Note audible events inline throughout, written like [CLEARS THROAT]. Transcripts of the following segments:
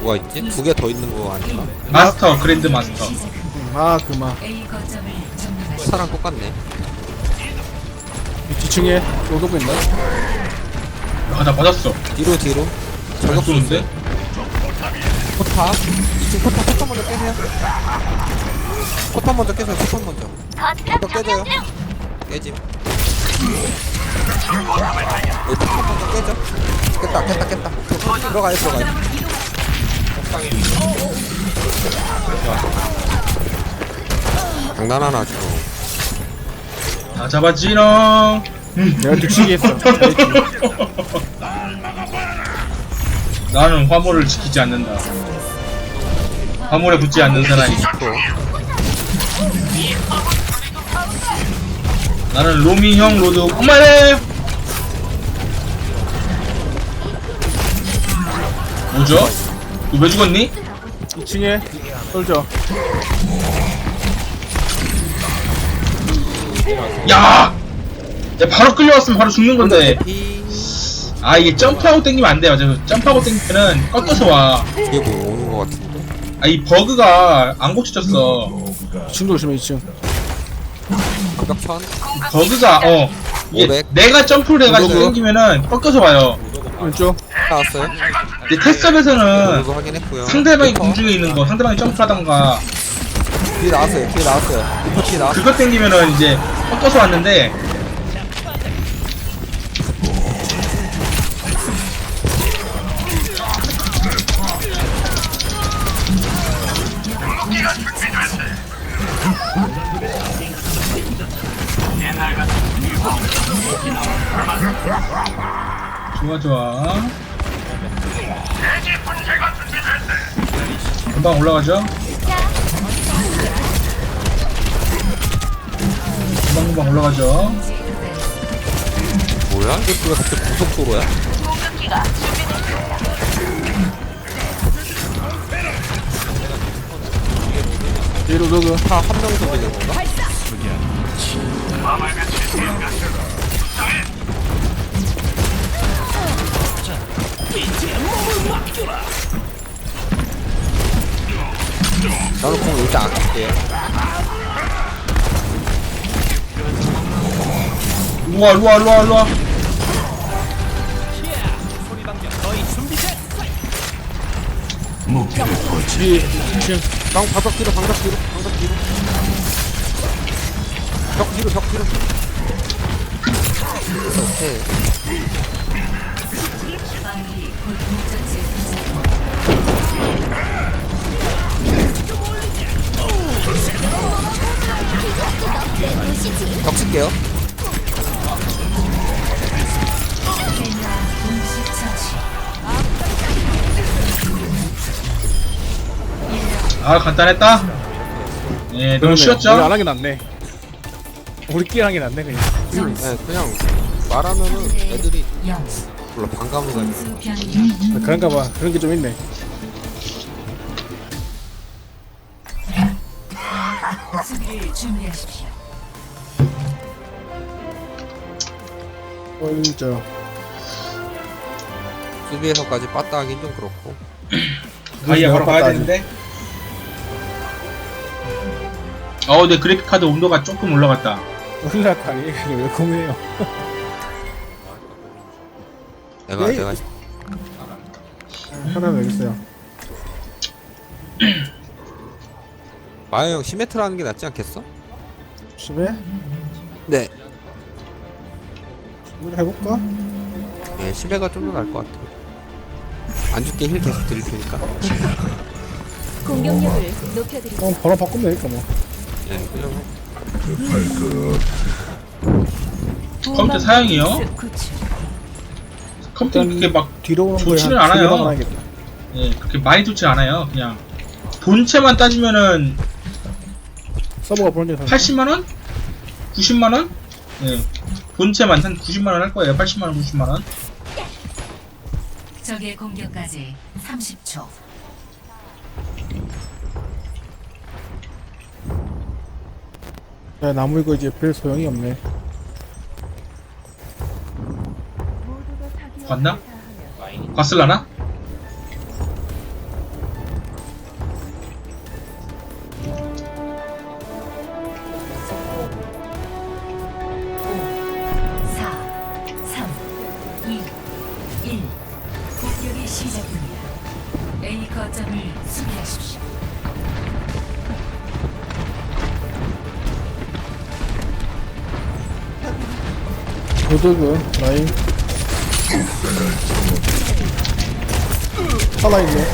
뭐가 있지? 두 개 더 있는 거 아닌가? 마스터 그랜드 마스터 아 그만. 사랑 똑같네. 이 뒤층에 로도고 있나? 아나 맞았어 뒤로 뒤로. 잘 저격 쏘는데? 포탑. 2층 포탑 포탑 먼저 깨세요. 포탑 먼저 깨세요. 포탑 먼저. 포탑 깨져요. 깨짐. 여기 포탑 먼저 깨져. 깼다 깼다 깼다. 들어가요 들어가요. 장난 하나 지금. 다 잡았지롱 음. 내가 뒤치기 했어. [LAUGHS] 나는 화물을 지키지 않는다 화물에 붙지 않는 사나이 또 나는 로미 형 로드 엄마네 뭐죠? 너왜 죽었니? 2층에 솔져 야! 야 바로 끌려왔으면 바로 죽는 건데 피아 이게 점프하고 땡기면 안 돼요 저 점프하고 땡기면은 꺾어서 와아 이 이게 뭐 오는 거 같은데. 버그가 안 고쳐졌어 2층 조심해 2층 가격천 버그가 어 이게 500. 내가 점프를 해가지고. 땡기면은 꺾어서 와요 왼쪽 나왔어요. 근데 테스업에서는 이거 확인했고요. 상대방이 리퍼. 공중에 있는 거 상대방이 점프하던가 뒤에 나왔어요. 뒤에 나왔어요. 리퍼 뒤에 나왔어요. 그거 땡기면은 이제 꺾어서 왔는데 좋아 좋아 금방 올라가죠 금방 금방 올라가죠 뭐야? 이게 왜 갑자기 고속도로야? 뒤에 로도그 다한 명이서 되는 건가? 나는 공 일단 아낄게요. 우와 우와 뒤에 2층 방 바닥 뒤로 방닥 뒤로 방닥 뒤로. 벽 뒤로 벽 뒤로. 오케이. 벽 칠게요. 동시 처치. 아 간단했다 예 너무 우리 안 쉬웠죠? 하게 낫네 우리끼리 하게 낫네 그냥 네, 그냥 말하면은 애들이 영. 몰라 반감을 가지고. 아, 그런가 봐 그런 게 좀 있네 준비하십시오. 솔져 수비에서까지 빠따 하긴 좀 그렇고. [CLEARS THROAT] 다이아 바로 가야. 되는데 어 근데 그래픽 카드 온도가 조금 올라갔다 올라가 아니 그게 왜 고민해요 내가 예. 내가 하나 내겠어요 마요 형 시메트라 하는 게 낫지 않겠어? 집에 네. 한번 해볼까? 예, 시메가 좀 더 나을 것 같아. 안 죽게 힐 계속 드릴 테니까. 공격력을 높여드리죠. 어 바로 바꾸면 되니까 뭐 예, 그냥 컴퓨터 사양이요? 컴퓨터 일단 그렇게 막 뒤로 오는 거에 좋지는 한 않아요. 두 개만 하겠다 예, 그렇게 많이 좋지 않아요 그냥 본체만 따지면은 서버가 보는 데서 80만 원? 90만 원? 예 본체만 한 90만원 할 거예요 80만원 90만원 적의 공격까지 30초. 야 나무 이거 이제 별 소용이 없네 봤나? 봤을라나? 로드그 라인. 살아있네.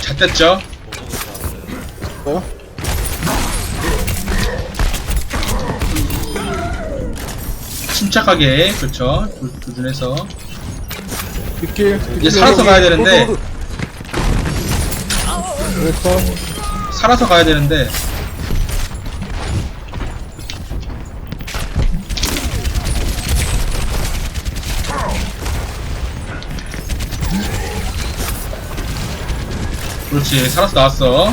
잣됐죠? 뭐야? 침착하게 그렇죠? 조- 조준해서. 뒷길 이제 살아서 가야 되는데. 그래서? 살아서 가야 되는데 그렇지. 살아서 나왔어.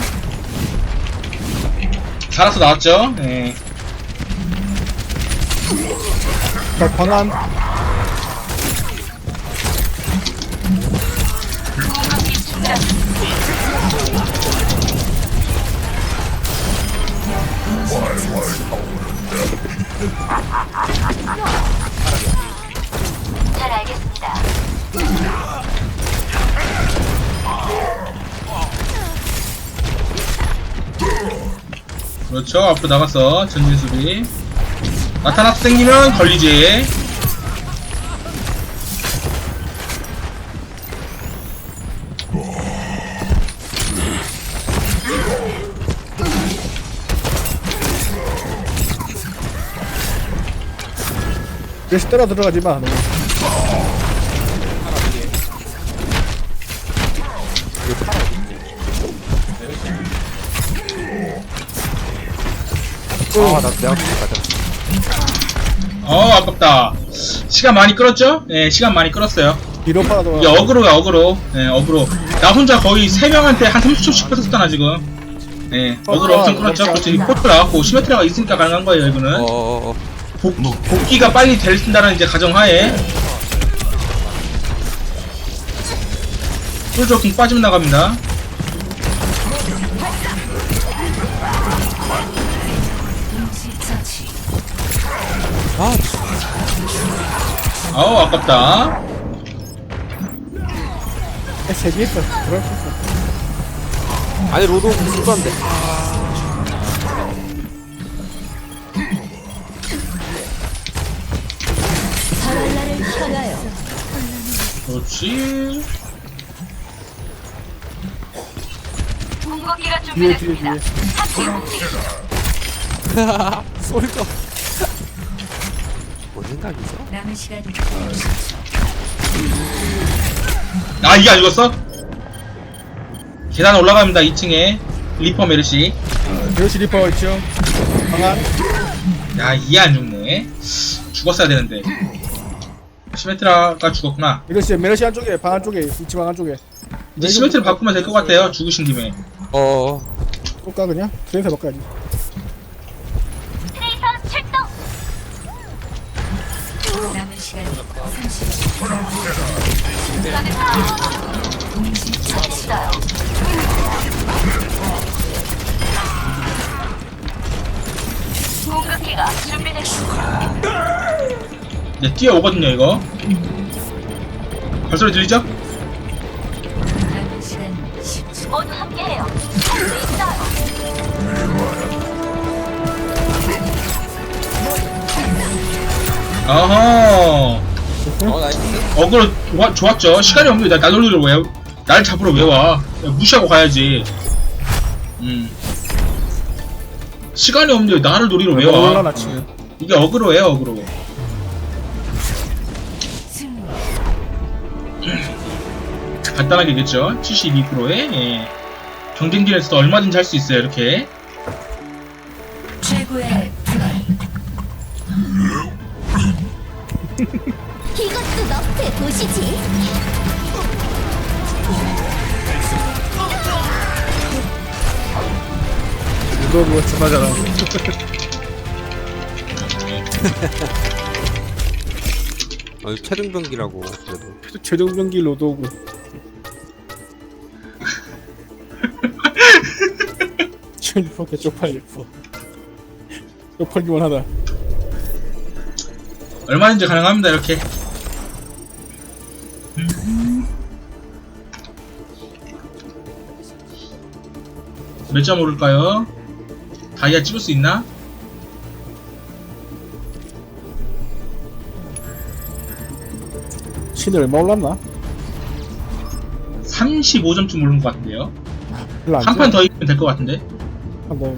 살아서 나왔죠? 네. 자 방안 그렇죠. 앞으로 나가서 전진 수비. 나타나서 땡기면 걸리지. 대시 따라 들어가지 마 너무 아 나 내가 죽겠다 어. 아깝다. 시간 많이 끌었죠? 네 시간 많이 끌었어요. 뒤로 이게 어그로야 어그로. 네 어그로. 나 혼자 거의 3명한테 한 30초씩 뺏었잖아 지금. 네 어그로 엄청 끌었죠? 그렇지 포트 나왔고 시메트라가 있으니까 가능한 거예요 이거는 어어어. 복, 복귀가 빨리 될다는 이제 가정하에. 솔저킹 빠지면 나갑니다 아 아우 아깝다. 세개 있어. 들어갈 수 있어. 아니 로드 안돼 그렇지. 뒤에 뒤에 준비됐습니다. 뒤에 [LAUGHS] 소리가 뭔 생각이죠? 남은 시간 60초. 아 이게 안 죽었어? 계단 올라갑니다 2층에. 리퍼 메르시. 대시 리퍼 있죠? 방안. 야 이게 안 죽네. 죽었어야 되는데. 시메트라가 죽었구나. 메르시 메르시 안쪽에 방 안쪽에 위치 방 안쪽에. 이제 시메트를 바꾸면 될 것 같아요 죽으신 김에. 어어 볼까 그냥? 트레이서 바꿔야지 30초. 동시 처치. 궁극기가 준비됐습니다. 이제 뛰어오거든요 이거 발소리 들리죠? 남은 시간 10초. 모두 함께해요. 할수 있어요. 어허 어 나이스. 어그로 좋아, 좋았죠. 시간이 없는데 나, 날 놀리러 왜, 날 잡으러 왜 와? 무시하고 가야지. 음. 시간이 없는데 나를 노리러 올라나 왜와 지금. 이게 어그로예요 어그로. [CLEARS THROAT] 간단하게겠죠 72%에 예. 경쟁진에서도 얼마든지 할 수 있어요 이렇게. 최고의 [LAUGHS] 너프에 보시지. 이거 뭐 주마잖아 어 최종 병기라고 그래도. 최종 경기 로드오그 지금 이렇게 쪽팔릴 뻔 쪽팔기만 하다. 얼마든지 가능합니다 이렇게 몇 점 오를까요? 다이아 찍을 수 있나? 신이 얼마 올랐나? 35점쯤 오른 것 같은데요? 별로 안 한 판 더 이기면 될 것 같은데? 한번